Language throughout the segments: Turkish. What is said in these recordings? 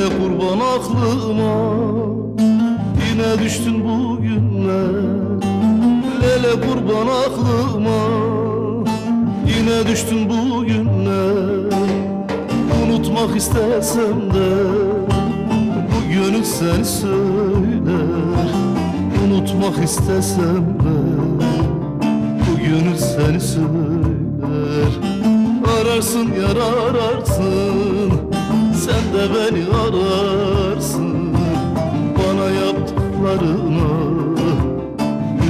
Yine kurban aklıma Yine düştün bugünle Lele kurban aklıma Yine düştün bugünle Unutmak istesem de Bu gönül seni söyler. Unutmak istesem de Bu gönül seni söyler. Ararsın yar ararsın. Sen de beni ararsın. Bana yaptıklarına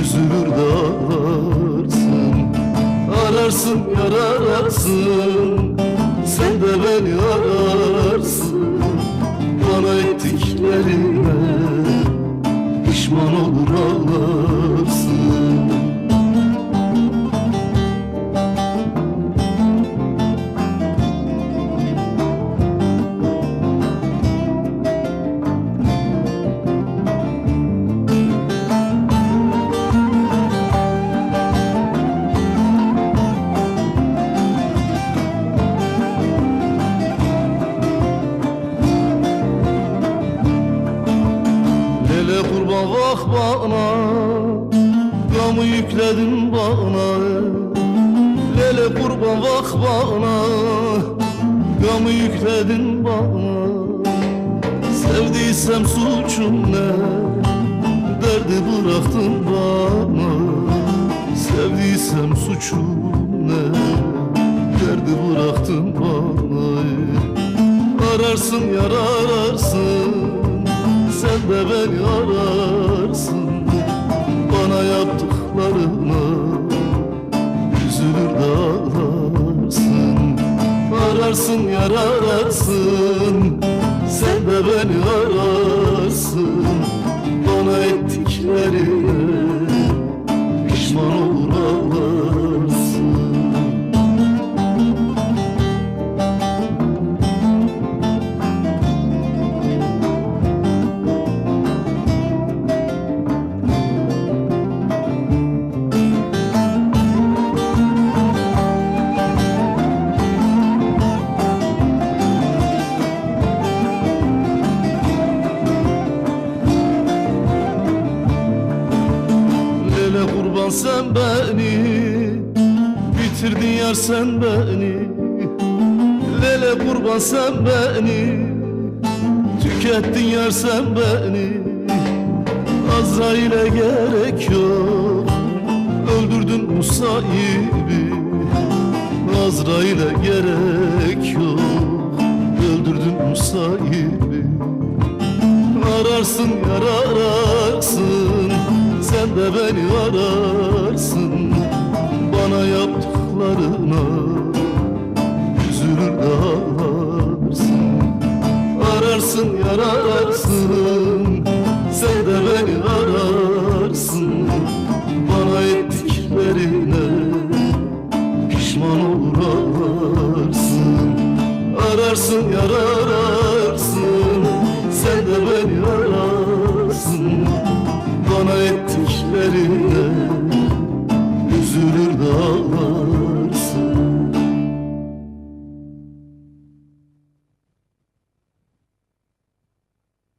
Üzülür de ağlarsın Ararsın yar ararsın Sen de beni ararsın Kurban bak bana Gamı yükledin bana. Lele kurban bak bana Gamı yükledin bana. Sevdiysem suçum ne Derdi bıraktın bana. Sevdiysem suçum ne Derdi bıraktın bana. Ararsın yar ararsın Sen de beni ararsın? Bana yaptıklarına Üzülür de Ararsın. Yar ararsın. Sen de beni ararsın. Bana ettiklerine Lele kurban sen beni Bitirdin yar sen beni Lele kurban sen beni Tükettin yar sen beni. Azrail'e gerek yok Öldürdün Musa'yı Azrail'e gerek yok Öldürdün Musa'yı Ararsın yar ararsın Sen de beni ararsın? Bana yaptıklarına Üzülür de ağlarsın. Ararsın yar ararsın Sen de beni ararsın. Bana ettiklerine Pişman olur ağlarsın Ararsın yar ararsın Sen de beni ararsın Bana ettiklerine